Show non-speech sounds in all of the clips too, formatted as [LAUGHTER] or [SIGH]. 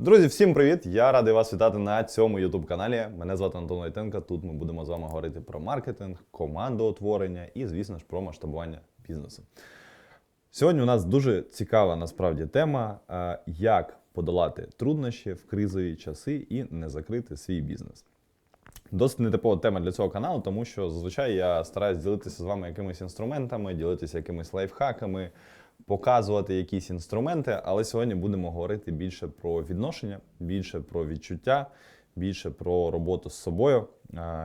Друзі, всім привіт! Я радий вас вітати на цьому youtube каналі. Мене звати Антон Войтенко. Тут ми будемо з вами говорити про маркетинг, командоутворення і, звісно ж, про масштабування бізнесу. Сьогодні у нас дуже цікава насправді тема, е, як подолати труднощі в кризові часи і не закрити свій бізнес. Досить нетипова тема для цього каналу, тому що зазвичай я стараюсь ділитися з вами якимись інструментами, ділитися якимись лайфхаками, показувати якісь інструменти. Але сьогодні будемо говорити більше про відношення, більше про відчуття, більше про роботу з собою,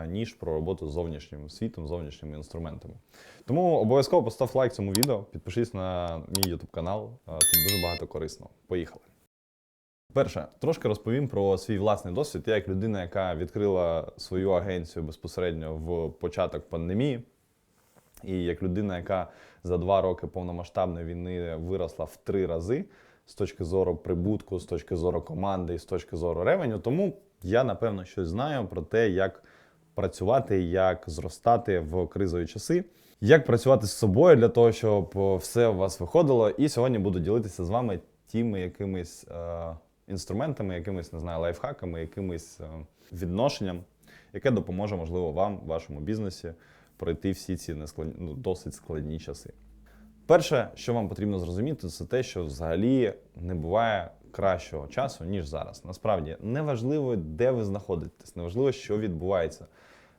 ніж про роботу з зовнішнім світом, зовнішніми інструментами. Тому обов'язково постав лайк цьому відео, підпишись на мій YouTube канал. Тут дуже багато корисного. Поїхали! Перше, трошки розповім про свій власний досвід. Я як людина, яка відкрила свою агенцію безпосередньо в початок пандемії, і як людина, яка за два роки повномасштабної війни виросла в три рази з точки зору прибутку, з точки зору команди і з точки зору ревеню. Тому я напевно щось знаю про те, як працювати, як зростати в кризові часи, як працювати з собою для того, щоб все у вас виходило. І сьогодні буду ділитися з вами тими якимись е, інструментами, якимись не знаю, лайфхаками, якимись е, відношенням, яке допоможе, можливо, вам, вашому бізнесі пройти всі ці нескладні, ну, досить складні часи. Перше, що вам потрібно зрозуміти, це те, що взагалі не буває кращого часу, ніж зараз. Насправді, неважливо, де ви знаходитесь, неважливо, що відбувається.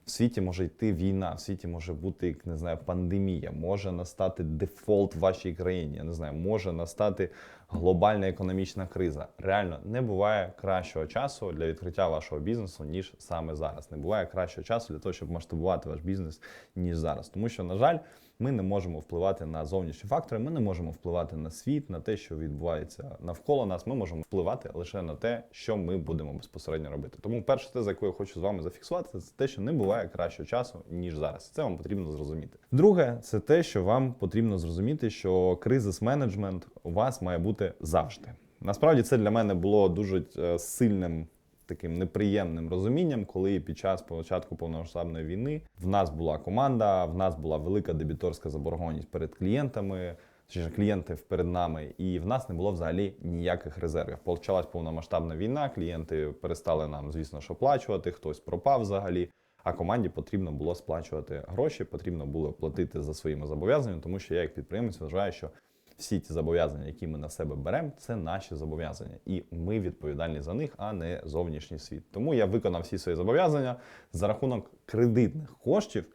В світі може йти війна, в світі може бути як не знаю, пандемія, може настати дефолт в вашій країні. Я не знаю, може настати глобальна економічна криза. Реально не буває кращого часу для відкриття вашого бізнесу, ніж саме зараз. Не буває кращого часу для того, щоб масштабувати ваш бізнес, ніж зараз. Тому що, на жаль, ми не можемо впливати на зовнішні фактори, ми не можемо впливати на світ, на те, що відбувається навколо нас. Ми можемо впливати лише на те, що ми будемо безпосередньо робити. Тому перша теза, яку я хочу з вами зафіксувати, це те, що не буває кращого часу, ніж зараз. Це вам потрібно зрозуміти. Друге, це те, що вам потрібно зрозуміти, що кризис менеджмент у вас має бути завжди. Насправді це для мене було дуже е, сильним таким неприємним розумінням, коли під час початку повномасштабної війни в нас була команда, в нас була велика дебіторська заборгованість перед клієнтами. Чи клієнтів перед нами, і в нас не було взагалі ніяких резервів. Почалась повномасштабна війна, клієнти перестали нам, звісно, що оплачувати, хтось пропав взагалі. А команді потрібно було сплачувати гроші, потрібно було платити за своїми зобов'язаннями, тому що я, як підприємець, вважаю, що всі ті зобов'язання, які ми на себе беремо, це наші зобов'язання, і ми відповідальні за них, а не зовнішній світ. Тому я виконав всі свої зобов'язання за рахунок кредитних коштів,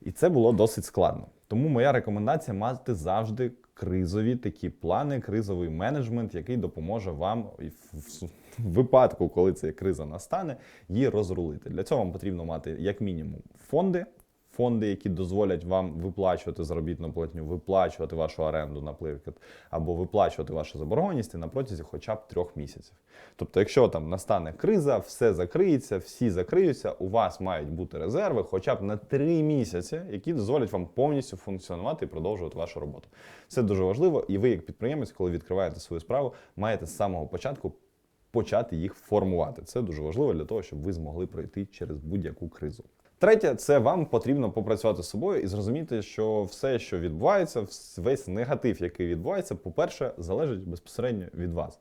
і це було досить складно. Тому моя рекомендація мати завжди кризові такі плани, кризовий менеджмент, який допоможе вам в- випадку, коли ця криза настане, її розрулити. Для цього вам потрібно мати як мінімум фонди. Фонди, які дозволять вам виплачувати заробітну платню, виплачувати вашу оренду, наприклад, або виплачувати вашу заборгованість на протязі хоча б трьох місяців. Тобто, якщо там настане криза, все закриється, всі закриються, у вас мають бути резерви хоча б на три місяці, які дозволять вам повністю функціонувати і продовжувати вашу роботу. Це дуже важливо, і ви, як підприємець, коли відкриваєте свою справу, маєте з самого початку почати їх формувати. Це дуже важливо для того, щоб ви змогли пройти через будь-яку кризу. Третє, це вам потрібно попрацювати з собою і зрозуміти, що все, що відбувається, весь негатив, який відбувається, по-перше, залежить безпосередньо від вас.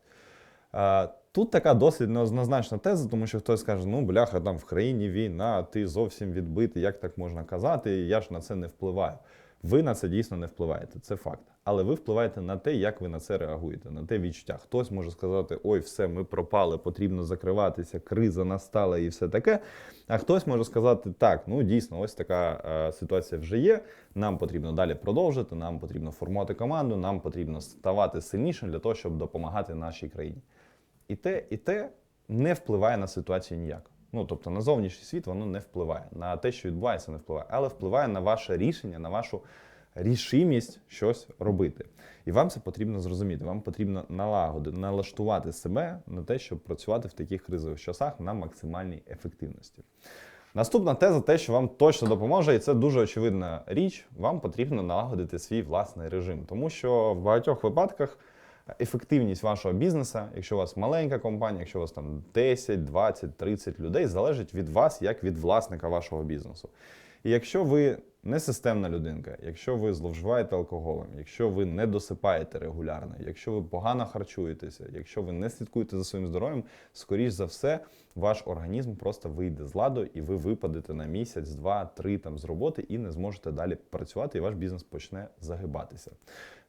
Е, Тут така досить неоднозначна теза, тому що хтось скаже, ну бляха, там в країні війна, ти зовсім відбитий, як так можна казати, я ж на це не впливаю. Ви на це дійсно не впливаєте, це факт. Але ви впливаєте на те, як ви на це реагуєте, на те відчуття. Хтось може сказати, ой, все, ми пропали, потрібно закриватися, криза настала і все таке. А хтось може сказати, так, ну дійсно, ось така е, ситуація вже є. Нам потрібно далі продовжити, нам потрібно формувати команду, нам потрібно ставати сильнішим для того, щоб допомагати нашій країні. І те, і те не впливає на ситуацію ніяк. Ну тобто на зовнішній світ воно не впливає, на те, що відбувається, не впливає, але впливає на ваше рішення, на вашу рішимість щось робити. І вам це потрібно зрозуміти. Вам потрібно налагодити, налаштувати себе на те, щоб працювати в таких кризових часах на максимальній ефективності. Наступна теза, те, що вам точно допоможе, і це дуже очевидна річ. Вам потрібно налагодити свій власний режим, тому що в багатьох випадках ефективність вашого бізнесу, якщо у вас маленька компанія, якщо у вас там 10, 20, 30 людей, залежить від вас як від власника вашого бізнесу. І якщо ви несистемна людинка, якщо ви зловживаєте алкоголем, якщо ви не досипаєте регулярно, якщо ви погано харчуєтеся, якщо ви не слідкуєте за своїм здоров'ям, скоріш за все, ваш організм просто вийде з ладу, і ви випадете на місяць, два, три там з роботи і не зможете далі працювати, і ваш бізнес почне загибатися.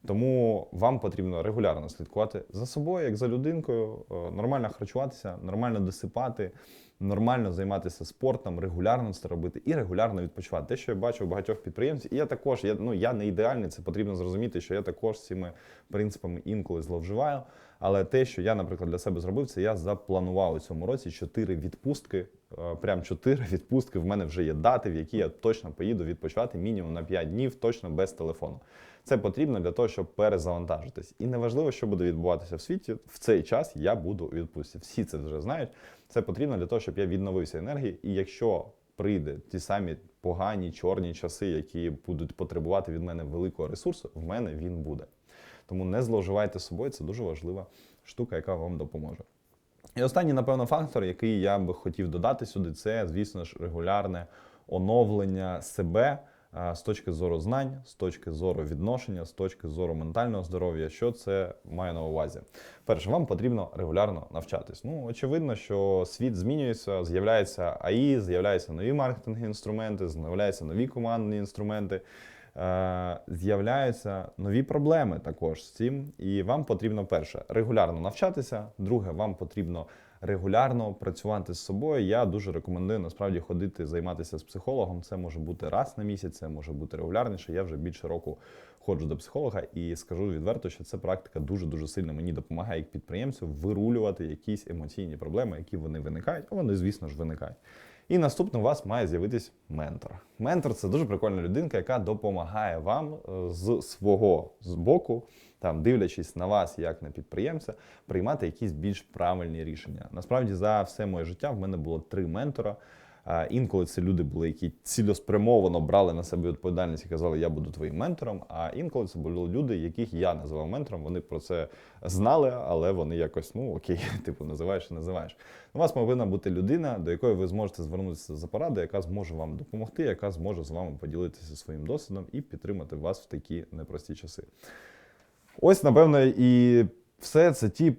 Тому вам потрібно регулярно слідкувати за собою, як за людинкою, е, нормально харчуватися, нормально досипати, нормально займатися спортом, регулярно це робити і регулярно відпочивати. Те, що я бачу у багатьох підприємців, і я також, я, ну, я не ідеальний, це потрібно зрозуміти, що я також цими принципами інколи зловживаю. Але те, що я, наприклад, для себе зробив, це я запланував у цьому році чотири відпустки. е, Прям чотири відпустки. В мене вже є дати, в які я точно поїду відпочивати мінімум на 5 днів, точно без телефону. Це потрібно для того, щоб перезавантажитись. І неважливо, що буде відбуватися в світі. В цей час я буду у відпустці. Всі це вже знають. Це потрібно для того, щоб я відновився енергії. І якщо прийде ті самі погані чорні часи, які будуть потребувати від мене великого ресурсу, в мене він буде. Тому не зловживайте собою, це дуже важлива штука, яка вам допоможе. І останній, напевно, фактор, який я би хотів додати сюди, це, звісно ж, регулярне оновлення себе з точки зору знань, з точки зору відношення, з точки зору ментального здоров'я. Що це має на увазі? Перше, вам потрібно регулярно навчатись. Ну, очевидно, що світ змінюється, з'являється АІ, з'являються нові маркетингові інструменти, з'являються нові командні інструменти. Е, З'являються нові проблеми також з цим, і вам потрібно перше регулярно навчатися. Друге, вам потрібно регулярно працювати з собою. Я дуже рекомендую насправді ходити займатися з психологом. Це може бути раз на місяць, це може бути регулярніше. Я вже більше року ходжу до психолога і скажу відверто, що ця практика дуже дуже сильно мені допомагає як підприємцю вирулювати якісь емоційні проблеми, які вони виникають. А вони, звісно ж, виникають. І наступним у вас має з'явитись ментор. Ментор це дуже прикольна людинка, яка допомагає вам е, з свого з боку, там дивлячись на вас як на підприємця, приймати якісь більш правильні рішення. Насправді, за все моє життя в мене було три ментора. А інколи це люди були, які цілеспрямовано брали на себе відповідальність і казали, я буду твоїм ментором. А інколи це були люди, яких я називав ментором. Вони про це знали, але вони якось, ну окей, [LAUGHS] типу, називаєш і називаєш. У вас повинна бути людина, до якої ви зможете звернутися за порадою, яка зможе вам допомогти, яка зможе з вами поділитися своїм досвідом і підтримати вас в такі непрості часи. Ось, напевно, і все це ті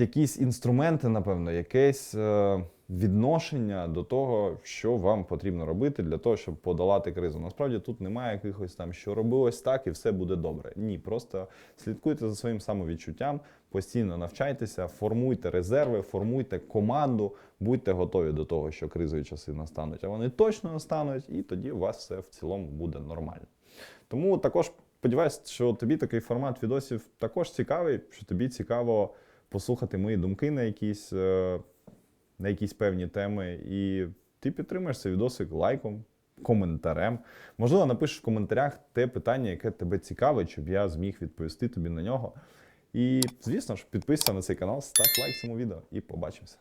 якісь інструменти, напевно, якесь е, відношення до того, що вам потрібно робити для того, щоб подолати кризу. Насправді тут немає якихось там, що роби ось так і все буде добре. Ні, просто слідкуйте за своїм самовідчуттям, постійно навчайтеся, формуйте резерви, формуйте команду, будьте готові до того, що кризові часи настануть, а вони точно настануть, і тоді у вас все в цілому буде нормально. Тому також сподіваюся, що тобі такий формат відосів також цікавий, що тобі цікаво послухати мої думки на якісь, е, на якісь певні теми. І ти підтримаєш цей відосик лайком, коментарем. Можливо, напишеш в коментарях те питання, яке тебе цікавить, щоб я зміг відповісти тобі на нього. І, звісно ж, підписуйся на цей канал, став лайк цьому відео і побачимося.